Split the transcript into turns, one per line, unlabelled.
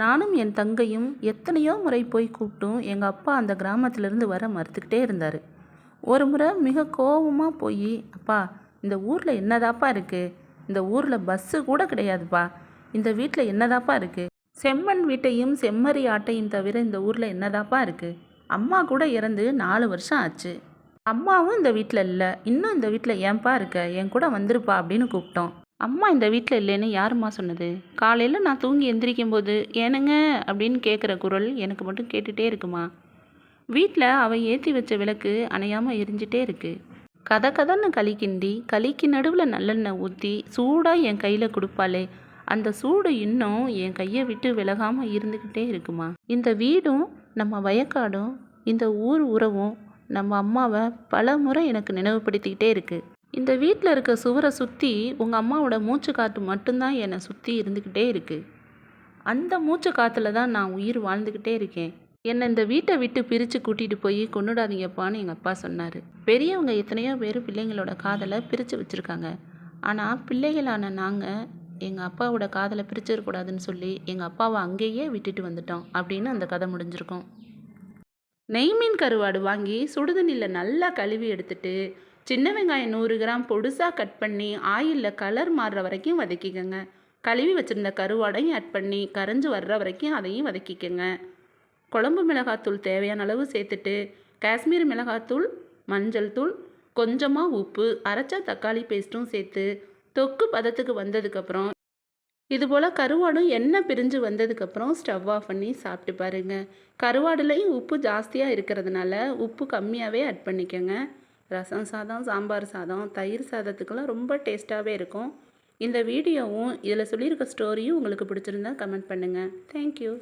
நானும் என் தங்கையும் எத்தனையோ முறை போய் கூப்பிட்டும் எங்கள் அப்பா அந்த கிராமத்திலேருந்து வர மறுத்துக்கிட்டே இருந்தார். ஒரு முறை மிக கோபமாக போய் அப்பா இந்த ஊரில் என்னதாப்பா இருக்குது இந்த ஊரில் பஸ்ஸு கூட கிடையாதுப்பா. இந்த வீட்டில் என்னதாப்பா இருக்குது செம்மண் வீட்டையும் செம்மறி ஆட்டையும் தவிர இந்த ஊரில் என்னதாப்பா இருக்குது அம்மா கூட இறந்து நாலு வருஷம் ஆச்சு. அம்மாவும் இந்த வீட்டில் இல்லை. இன்னும் இந்த வீட்டில் ஏன்பா இருக்க? என் கூட வந்துருப்பா அப்படின்னு கூப்பிட்டோம். அம்மா இந்த வீட்டில் இல்லைன்னு யாரும்மா சொன்னது? காலையில் நான் தூங்கி எந்திரிக்கும் போது ஏனுங்க? அப்படின்னு கேட்குற குரல் எனக்கு மட்டும் கேட்டுகிட்டே இருக்குமா? வீட்டில் அவள் ஏற்றி வச்ச விளக்கு அணையாமல் எரிஞ்சிட்டே இருக்கு. கதை கதன்னு களி கிண்டி களிக்கு நடுவில் நல்லெண்ணெய் ஊற்றி சூடாக என் கையில் கொடுப்பாளே. அந்த சூடு இன்னும் என் கையை விட்டு விலகாமல் இருந்துக்கிட்டே இருக்குமா? இந்த வீடும் நம்ம வயக்காடும் இந்த ஊர் உறவும் நம்ம அம்மாவை பல முறை எனக்கு நினைவுபடுத்திக்கிட்டே இருக்குது இந்த வீட்டில் இருக்க சுவரை சுற்றி உங்கள் அம்மாவோட மூச்சு காற்று மட்டும்தான் என்னை சுற்றி இருந்துக்கிட்டே இருக்குது அந்த மூச்சு காற்றுல தான் நான் உயிர் வாழ்ந்துக்கிட்டே இருக்கேன். என்னை இந்த வீட்டை விட்டு பிரித்து கூட்டிகிட்டு போய் கொண்டுடாதீங்கப்பான்னு எங்கள் அப்பா சொன்னார். பெரியவங்க எத்தனையோ பேர் பிள்ளைங்களோட காதலை பிரித்து வச்சுருக்காங்க. ஆனால் பிள்ளைகளான நாங்கள் எங்கள் அப்பாவோட காதலை பிரிச்சிடக்கூடாதுன்னு சொல்லி எங்கள் அப்பாவை அங்கேயே விட்டுட்டு வந்துட்டோம் அப்படின்னு அந்த கதை முடிஞ்சிருக்கும். நெய்மீன் கருவாடு வாங்கி சுடுதண்ணியில் நல்லா கழுவி எடுத்துட்டு சின்ன வெங்காயம் நூறு கிராம் பொடுசாக கட் பண்ணி ஆயிலில் கலர் மாறுற வரைக்கும் வதக்கிக்கோங்க. கழுவி வச்சுருந்த கருவாடையும் ஆட் பண்ணி கரைஞ்சி வர்ற வரைக்கும் அதையும் வதக்கிக்கோங்க. குழம்பு மிளகாத்தூள் தேவையான அளவு சேர்த்துட்டு காஷ்மீர் மிளகாத்தூள் மஞ்சள் தூள் கொஞ்சமாக உப்பு அரைச்ச தக்காளி பேஸ்ட்டும் சேர்த்து தொக்கு பதத்துக்கு வந்ததுக்கப்புறம் இதுபோல் கருவாடும் எண்ணெய் பிரிஞ்சு வந்ததுக்கப்புறம் ஸ்டவ் ஆஃப் பண்ணி சாப்பிட்டு பாருங்கள் கருவாடுலேயும் உப்பு ஜாஸ்தியாக இருக்கிறதுனால உப்பு கம்மியாகவே ஆட் பண்ணிக்கோங்க. ரசம் சாதம் சாம்பார் சாதம் தயிர் சாதத்துக்கெல்லாம் ரொம்ப டேஸ்ட்டாகவே இருக்கும். இந்த வீடியோவும் இதில் சொல்லியிருக்க ஸ்டோரியும் உங்களுக்கு பிடிச்சிருந்தா கமெண்ட் பண்ணுங்கள் தேங்க்யூ